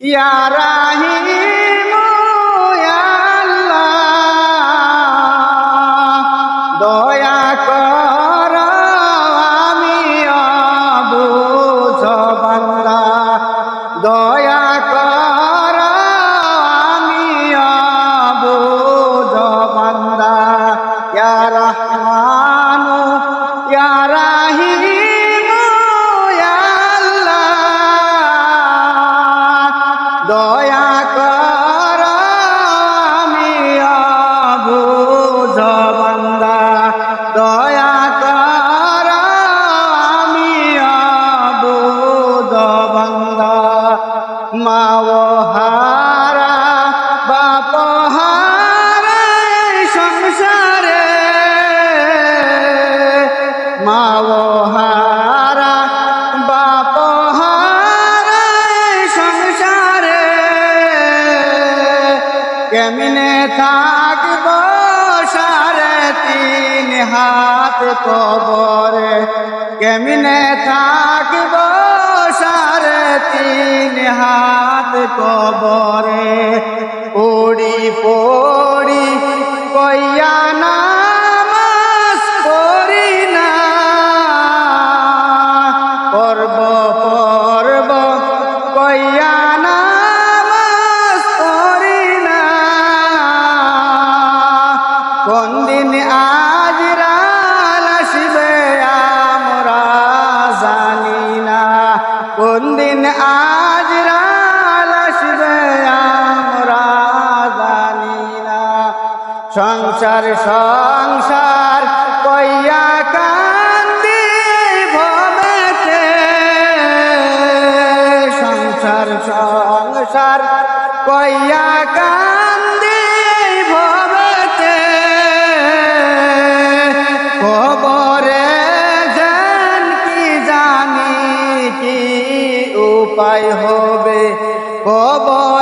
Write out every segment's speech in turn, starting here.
ইয়া কেমনে থাকব সারে তিন হাত কবরে, কেমনে থাকব সারে তিন হাত কবরে, পড়ি পড়ি কইয়া নামাজ পড়ি না পর্ব সংসার সংসার, কইয়া কান্দি ভবেতে সংসার সংসার, কইয়া কান্দি ভবেতে খবরে জান কি জানি কি উপায় হবে? খবরে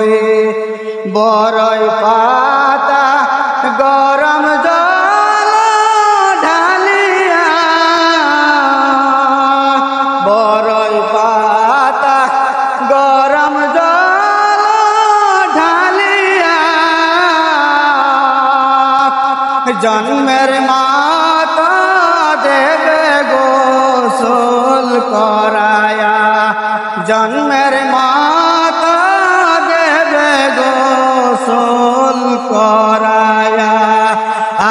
হবে। বড়ই পাতা গরম জল ঢালিয়া। বড়ই পাতা গরম জল ঢালিয়া। জন্মের মাতা দেবে গোসল করায়া। জন্মের মাতা গোসল করায়া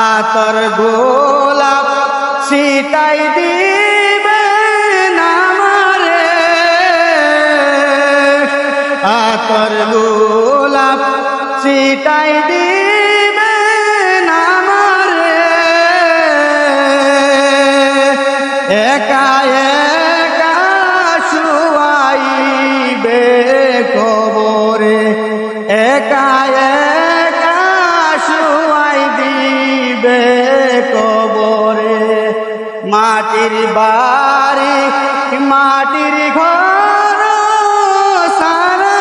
আতর গোলাপ সিটাই দিবে নামারে। আতর গোলাপ সিটাই দিবে নামারে। একা একা একা শুয়াই দিবে কবরে। মাটির বাড়ি মাটির ঘর সারা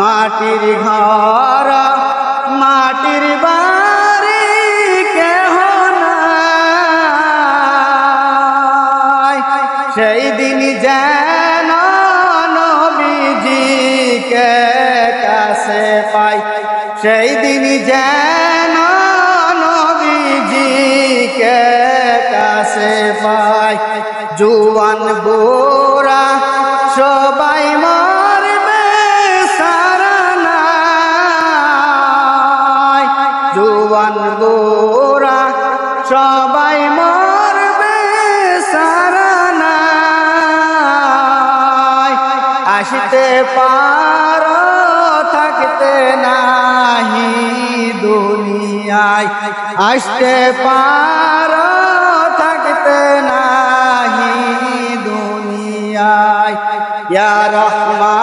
মাটির ঘর সেই দিন যেন নবীজিকে কাছে পাই। জুয়ান বুড়া সবাই মরবে সারানায় জুয়ান বুড়া সবাই মরবে সারানায় আসতে পার, থাকতে নাহি দুনিয়ায়। আসতে পার থাকতে নাহি দুনিয়ায়। ইয়া রহমানু।